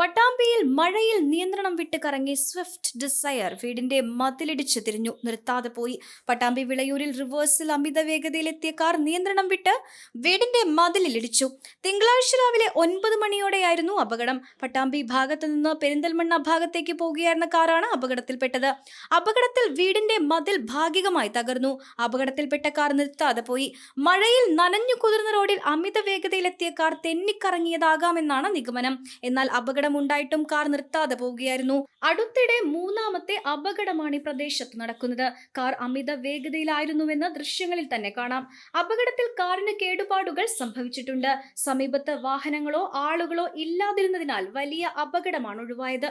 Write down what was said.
പട്ടാമ്പിയിൽ മഴയിൽ നിയന്ത്രണം വിട്ട് കറങ്ങി സ്വിഫ്റ്റ് ഡിസയർ വീടിന്റെ മതിലിടിച്ച് തിരിഞ്ഞു. നിർത്താതെ പോയി. പട്ടാമ്പി വിളയൂരിൽ റിവേഴ്സിൽ അമിത വേഗതയിലെത്തിയ കാർ നിയന്ത്രണം വിട്ട് വീടിന്റെ മതിലിൽ ഇടിച്ചു തിങ്കളാഴ്ച രാവിലെ ഒൻപത് മണിയോടെയായിരുന്നു അപകടം. പട്ടാമ്പി ഭാഗത്തു നിന്ന് പെരിന്തൽമണ്ണ ഭാഗത്തേക്ക് പോകുകയായിരുന്ന കാറാണ് അപകടത്തിൽപ്പെട്ടത്. അപകടത്തിൽ വീടിന്റെ മതിൽ ഭാഗികമായി തകർന്നു. അപകടത്തിൽപ്പെട്ട കാർ നിർത്താതെ പോയി. മഴയിൽ നനഞ്ഞു കുതിർന്ന റോഡിൽ അമിത വേഗതയിലെത്തിയ കാർ തെന്നിക്കറങ്ങിയതാകാമെന്നാണ് നിഗമനം. എന്നാൽ അപകടമുണ്ടായിട്ടും കാർ നിർത്താതെ പോവുകയായിരുന്നു. അടുത്തിടെ മൂന്നാമത്തെ അപകടമാണ് ഈ പ്രദേശത്ത് നടക്കുന്നത്. കാർ അമിത വേഗതയിലായിരുന്നുവെന്ന് ദൃശ്യങ്ങളിൽ തന്നെ കാണാം. അപകടത്തിൽ കാറിന് കേടുപാടുകൾ സംഭവിച്ചിട്ടുണ്ട്. സമീപത്ത് വാഹനങ്ങളോ ആളുകളോ ഇല്ലാതിരുന്നതിനാൽ വലിയ അപകടമാണ് ഒഴിവായത്.